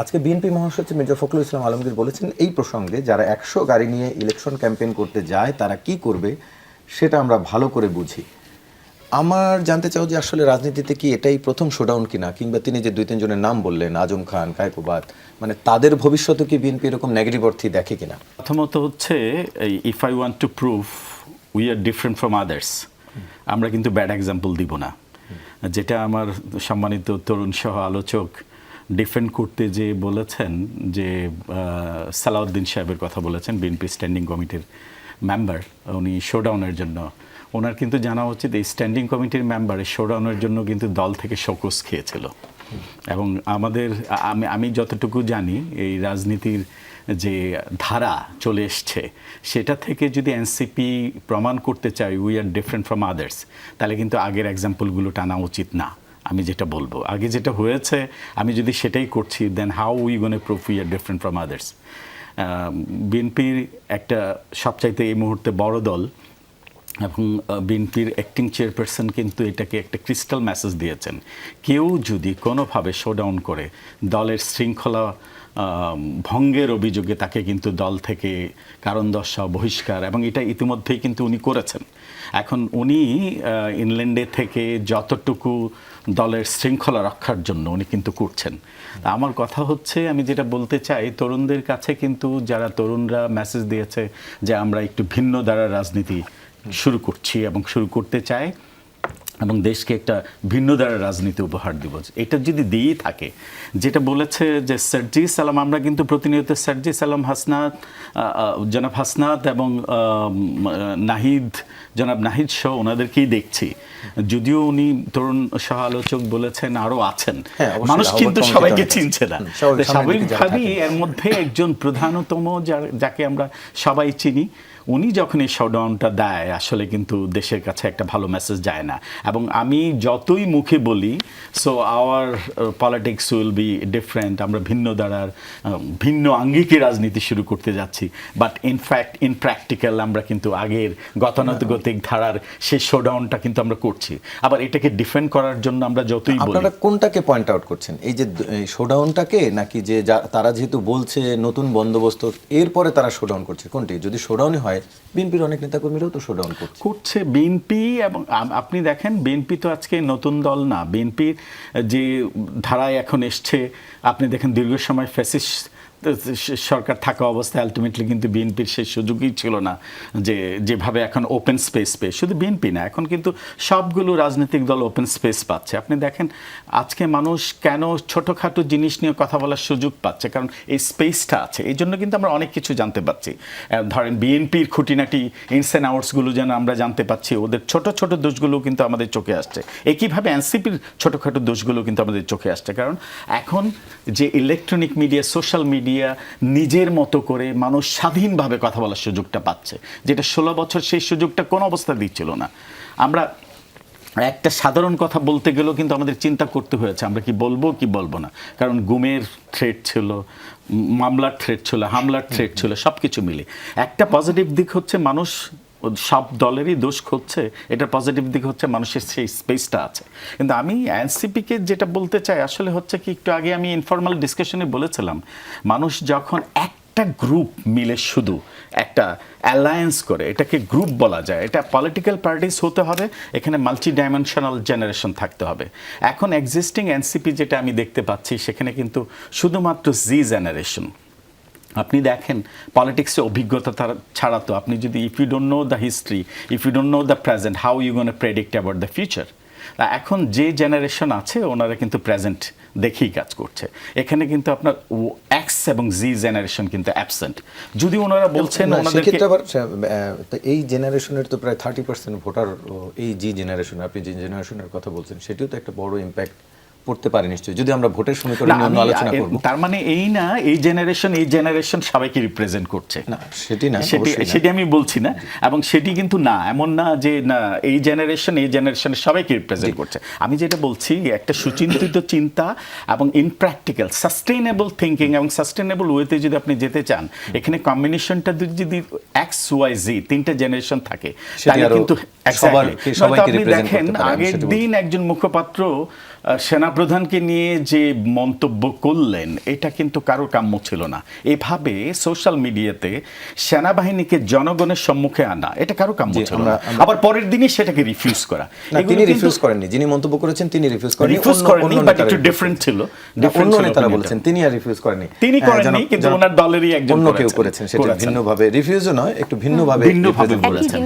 আজকে বিএনপি মহাসচিব মির্জা ফখরুল ইসলাম আলমগীর বলেছেন, এই প্রসঙ্গে যারা একশো গাড়ি নিয়ে ইলেকশন ক্যাম্পেইন করতে যায়, তারা কি করবে সেটা আমরা ভালো করে বুঝি। আমার জানতে চাও যে আসলে রাজনীতিতে কি এটাই প্রথম শোডাউন কিনা, কিংবা তিনি যে দুই তিনজনের নাম বললেন, আজম খান কায়কোবাদ মানে তাদের ভবিষ্যতে কি বিএনপি এরকম নেগেটিভ অর্থে দেখে কিনা? প্রথমত হচ্ছে if I want to prove we are different from others আমরা কিন্তু ব্যাড এক্সাম্পল দিব না। যেটা আমার সম্মানিত তরুণ সহ আলোচক ডিফেন্ড করতে যে বলেছেন যে সালাউদ্দিন সাহেবের কথা বলেছেন, বিএনপি স্ট্যান্ডিং কমিটির মেম্বার, উনি শোডাউনের জন্য। ওনার কিন্তু জানা উচিত এই স্ট্যান্ডিং কমিটির মেম্বার শোডাউনের জন্য কিন্তু দল থেকে শোকস খেয়েছিল। এবং আমাদের, আমি আমি যতটুকু জানি, এই রাজনীতির যে ধারা চলে এসছে, সেটা থেকে যদি এনসিপি প্রমাণ করতে চাই we are different from others তাহলে কিন্তু আগের এক্সাম্পলগুলো টানা উচিত না। আমি যেটা বলব। আগে যেটা হয়েছে, আমি যদি সেটাই করছি then how we gonna proof we are different from others বিএনপির একটা সবচাইতে এই মুহূর্তে বড় দল এবং বিএনপির অ্যাক্টিং চেয়ারপারসন কিন্তু এটাকে একটা ক্রিস্টাল মেসেজ দিয়েছেন। কেউ যদি কোনোভাবে শোডাউন করে, দলের শৃঙ্খলা ভঙ্গের অভিযোগে তাকে কিন্তু দল থেকে কারণ দশা, বহিষ্কার এবং এটা ইতিমধ্যেই কিন্তু উনি করেছেন। এখন উনি ইংল্যান্ডে থেকে যতটুকু দলের শৃঙ্খলা রক্ষার জন্য উনি কিন্তু করছেন। আমার কথা হচ্ছে, আমি যেটা বলতে চাই, তরুণদের কাছে কিন্তু যারা তরুণরা মেসেজ দিয়েছে যে আমরা একটু ভিন্ন দ্বারা রাজনীতি শুরু করছি এবং শুরু করতে চাই এবং দেশকে একটা ভিন্ন দ্বারা রাজনীতি উপহার দিব। এটা যদি দিয়েই থাকে যেটা বলেছে যে সার্জি সালাম আমরা কিন্তু প্রতিনিয়ত সার্জি সালাম হাসনাত জনাব হাসনাত এবং নাহিদ জনাব নাহিদ সহ ওনাদেরকেই দেখছি। যদিও উনি তরুণ সহ আলোচক বলেছেন আরও আছেন। হ্যাঁ, মানুষ কিন্তু সবাইকে। চিনছে না। স্বাভাবিকভাবেই এর মধ্যে একজন প্রধানতম যাকে আমরা সবাই চিনি উনি যখন এই শটডাউনটা দেয়, আসলে কিন্তু দেশের কাছে একটা ভালো মেসেজ যায় না। এবং আমি যতই মুখে বলি so our politics will be different আমরা ভিন্ন দ্বারার ভিন্ন আঙ্গিকে রাজনীতি শুরু করতে যাচ্ছি। বাট ইনফ্যাক্ট ইন প্র্যাকটিক্যাল আমরা কিন্তু আগের গতানুগতিক ধারার সেই শোডাউনটা কিন্তু আমরা করছি। আবার এটাকে ডিফেন্ড করার জন্য আমরা যতই কোনটাকে পয়েন্ট আউট করছেন? এই যে শোডাউনটাকে নাকি যে যা- তারা যেহেতু বলছে নতুন বন্দোবস্ত, এরপরে তারা শোডাউন করছে, কোনটি? যদি শোডাউনই হয় বিএনপির অনেক নেতাকর্মীরাও তো শোডাউন করছে। করছে বিএনপি এবং আপনি দেখেন বিএনপি তো আজকে নতুন দল না। বিএনপির যে ধারায় এখন এসছে, আপনি দেখেন দীর্ঘ সময় ফ্যাসিস সরকার থাকা অবস্থায় আলটিমেটলি কিন্তু বিএনপির সেই সুযোগই ছিল না যে যেভাবে এখন ওপেন স্পেস পেয়ে। শুধু বিএনপি না, এখন কিন্তু সবগুলো রাজনৈতিক দল ওপেন স্পেস পাচ্ছে। আপনি দেখেন, আজকে মানুষ কেন ছোটোখাটো জিনিস নিয়ে কথা বলার সুযোগ পাচ্ছে? কারণ এই স্পেসটা আছে। এই জন্য কিন্তু আমরা অনেক কিছু জানতে পারছি। ধরেন বিএনপির খুঁটিনাটি ইনস অ্যান্ড আউটসগুলো যেন আমরা জানতে পাচ্ছি ওদের ছোট ছোট দোষগুলো কিন্তু আমাদের চোখে আসছে। একইভাবে এনসিপির ছোটোখাটো দোষগুলো কিন্তু আমাদের চোখে আসছে। কারণ এখন যে ইলেকট্রনিক মিডিয়া সোশ্যাল মিডিয়া নিজের মতো করে মানুষ স্বাধীনভাবে কথা বলার সুযোগটা পাচ্ছে, যেটা ষোলো বছর সেই সুযোগটা কোনো অবস্থা দিচ্ছিল না। আমরা একটা সাধারণ কথা বলতে গেলেও কিন্তু আমাদের চিন্তা করতে হয়েছে, আমরা কি বলব কি বলব না। কারণ গুমের থ্রেট ছিল, মামলার থ্রেট ছিল, হামলার থ্রেট ছিল সব কিছু মিলে। একটা পজিটিভ দিক হচ্ছে মানুষ সব দলেরই দোষ খুঁজছে এটা পজিটিভ দিক হচ্ছে মানুষের সেই স্পেসটা আছে। কিন্তু আমি এনসিপিকে যেটা বলতে চাই, আসলে হচ্ছে কি, একটু আগে আমি ইনফর্মাল ডিসকাশনে বলেছিলাম, মানুষ যখন একটা গ্রুপ মিলে শুধু একটা অ্যালায়েন্স করে, এটাকে গ্রুপ বলা যায়, এটা পলিটিক্যাল পার্টিস হতে হবে, এখানে মাল্টি ডাইমেনশনাল জেনারেশন থাকতে হবে। এখন এক্সিস্টিং এনসিপি যেটা আমি দেখতে পাচ্ছি, সেখানে কিন্তু শুধুমাত্র জি জেনারেশন আপনি দেখেন পলিটিক্সে অভিজ্ঞতা ছাড়া তো আপনি যদি if you don't know the history if you don't know the present how you gonna predict about the future এখন যে জেনারেশন আছে ওনারা কিন্তু প্রেজেন্ট দেখেই কাজ করছে। এখানে কিন্তু আপনার এক্স এবং জি জেনারেশন কিন্তু অ্যাবসেন্ট যদি ওনারা বলছেন এই জেনারেশনের তো প্রায় থার্টি পার্সেন্ট ভোটার এই জি জেনারেশন আপনি যে জেনারেশনের কথা বলছেন সেটিও তো একটা বড় ইম্প্যাক্ট পড়তে পারে নিশ্চয়ই। যদি আমরা ভোটের সমীকরণ নিয়ে আলোচনা করব। তার মানে এই না এই জেনারেশন এই জেনারেশন সবাইকে রিপ্রেজেন্ট করছে? না সেটি না সেটি সেটি আমি বলছি না এবং সেটি কিন্তু না এমন না যে না এই জেনারেশন এই জেনারেশনের সবাইকে রিপ্রেজেন্ট করছে। আমি যেটা বলছি একটা সুচিন্তিত চিন্তা এবং ইনপ্র্যাকটিক্যাল সাস্টেইনেবল থিঙ্কিং এবং সাস্টেইনেবল ওয়েতে যদি আপনি যেতে চান এখানে কম্বিনেশনটা যদি এক্স ওয়াই জি তিনটা জেনারেশন থাকে তাহলে কিন্তু। সবাইকে আপনি দেখেন করতে পারে, আগের দিন একজন মুখপাত্র সেনা সেনাপ্রধানকে নিয়ে যে মন্তব্য করলেন এটা কিন্তু কারও কাম্য ছিল না। এভাবে সোশ্যাল মিডিয়াতে সেনাবাহিনীকে জনগণের সম্মুখে আনা এটা কারও কাম্য ছিল না। আবার পরের দিনই সেটাকে রিফিউজ করা। তিনি রিফিউজ করেননি। যিনি মন্তব্য করেছেন তিনি রিফিউজ করেননি। রিফিউজ করেননি বাট একটু ডিফারেন্ট ছিল। অন্য ছিল নেতারা বলেছেন তিনি আর রিফিউজ করেননি। তিনি হ্যাঁ, করেননি, কিন্তু ওনার দলেরই একজন অন্য কেউ করেছেন। সেটা ভিন্নভাবে রিফিউজও নয় একটু ভিন্নভাবে ভিন্নভাবে বলেছেন।